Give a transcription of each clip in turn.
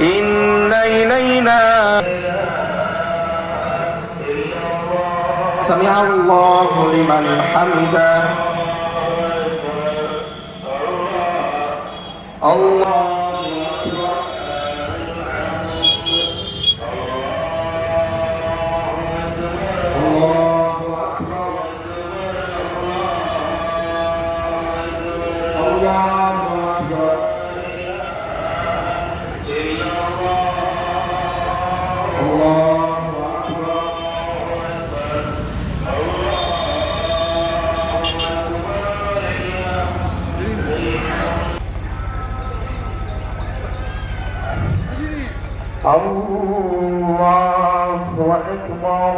إن إلينا سمع الله لمن حمده. الله الله أكبر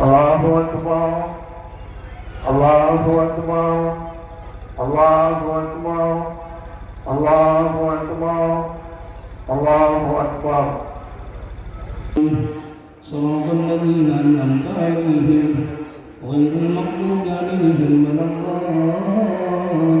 الله أكبر الله أكبر الله أكبر الله أكبر الله أكبر صراط الذين أنعمت عليهم غير المغضوب عليهم ولا الضالين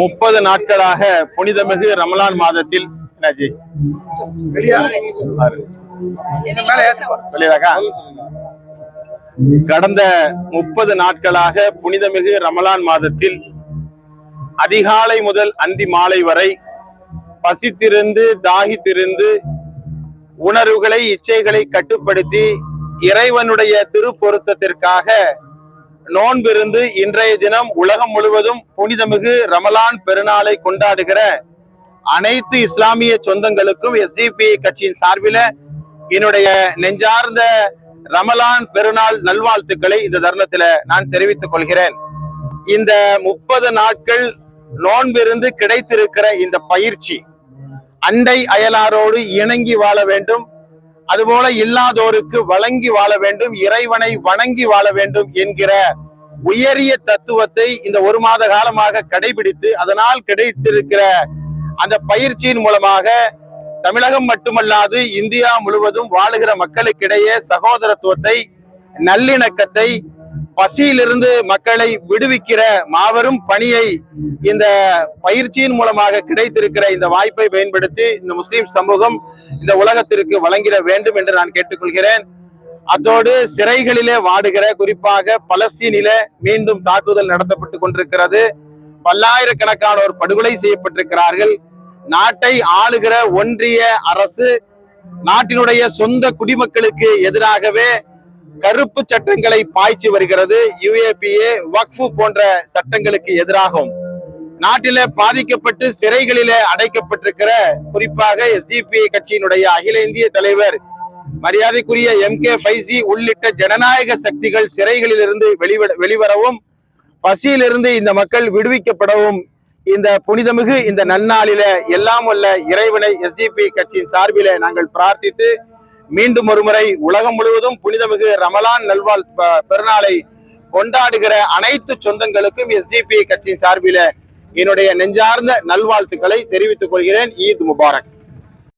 முப்பது நாட்களாக புனிதமிகு ரமலான் மாதத்தில் என்னாச்சு? கடந்த முப்பது நாட்களாக புனிதமிகு ரமலான் மாதத்தில் அதிகாலை முதல் அந்தி மாலை வரை பசித்திருந்து தாகித்திருந்து உணர்வுகளை இச்சைகளை கட்டுப்படுத்தி இறைவனுடைய திருப்பொருத்தத்திற்காக நோன்பிருந்து இன்றைய தினம் உலகம் முழுவதும் புனிதமிகு ரமலான் பெருநாளை கொண்டாடுகிற அனைத்து இஸ்லாமிய சொந்தங்களுக்கும் எஸ்டிபி கட்சியின் சார்பில என்னுடைய நெஞ்சார்ந்த ரமலான் பெருநாள் நல்வாழ்த்துக்களை இந்த தருணத்துல நான் தெரிவித்துக் கொள்கிறேன். இந்த முப்பது நாட்கள் நோன்பிருந்து கிடைத்திருக்கிற இந்த பயிற்சி அண்டை அயலாரோடு இணங்கி வாழ வேண்டும். அதுபோல இல்லாதோருக்கு வழங்கி வாழ வேண்டும். இறைவனை வணங்கி வாழ வேண்டும் என்கிற உயரிய தத்துவத்தை இந்த ஒரு மாத காலமாக கடைபிடித்து அதனால் கிடைத்திருக்கிற அந்த பயிற்சியின் மூலமாக தமிழகம் மட்டுமல்லாது இந்தியா முழுவதும் வாழுகிற மக்களுக்கிடையே சகோதரத்துவத்தை நல்லிணக்கத்தை பசியிலிருந்து மக்களை விடுவிக்கிற மாபெரும் பணியை இந்த பயிற்சியின் மூலமாக கிடைத்திருக்கிற இந்த வாய்ப்பை பயன்படுத்தி இந்த முஸ்லிம் சமூகம் இந்த உலகத்திற்கு வழங்கிட வேண்டும் என்று நான் கேட்டுக்கொள்கிறேன். அதோடு சிறைகளிலே வாடுகிற குறிப்பாக பலஸ்தீனிலே மீண்டும் தாக்குதல் நடத்தப்பட்டு கொண்டிருக்கிறது. பல்லாயிரக்கணக்கானோர் படுகொலை செய்யப்பட்டிருக்கிறார்கள். நாட்டை ஆளுகிற ஒன்றிய அரசு நாட்டினுடைய சொந்த குடிமக்களுக்கு எதிராகவே கருப்பு சட்டங்களை பாய்ச்சி வருகிறது. யுஏபிஏ வக்ஃபு போன்ற சட்டங்களுக்கு எதிராகும் நாட்டிலே பாதிக்கப்பட்டு சிறைகளிலே அடைக்கப்பட்டிருக்கிற குறிப்பாக எஸ்டிபிஐ கட்சியினுடைய அகில இந்திய தலைவர் மரியாதைக்குரிய எம் கே ஃபைசி உள்ளிட்ட ஜனநாயக சக்திகள் சிறைகளிலிருந்து வெளிவிட வெளிவரவும் பசியிலிருந்து இந்த மக்கள் விடுவிக்கப்படவும் இந்த புனிதமிகு இந்த நன்னாளில எல்லாம் வல்ல இறைவனை எஸ்டிபி கட்சியின் சார்பில நாங்கள் பிரார்த்தித்து மீண்டும் ஒருமுறை உலகம் முழுவதும் புனிதமிகு ரமலான் நல்வாழ் பெருநாளை கொண்டாடுகிற அனைத்து சொந்தங்களுக்கும் எஸ்டிபி கட்சியின் சார்பில என்னுடைய நெஞ்சார்ந்த நல்வாழ்த்துக்களை தெரிவித்துக் கொள்கிறேன். ஈத் முபாரக்.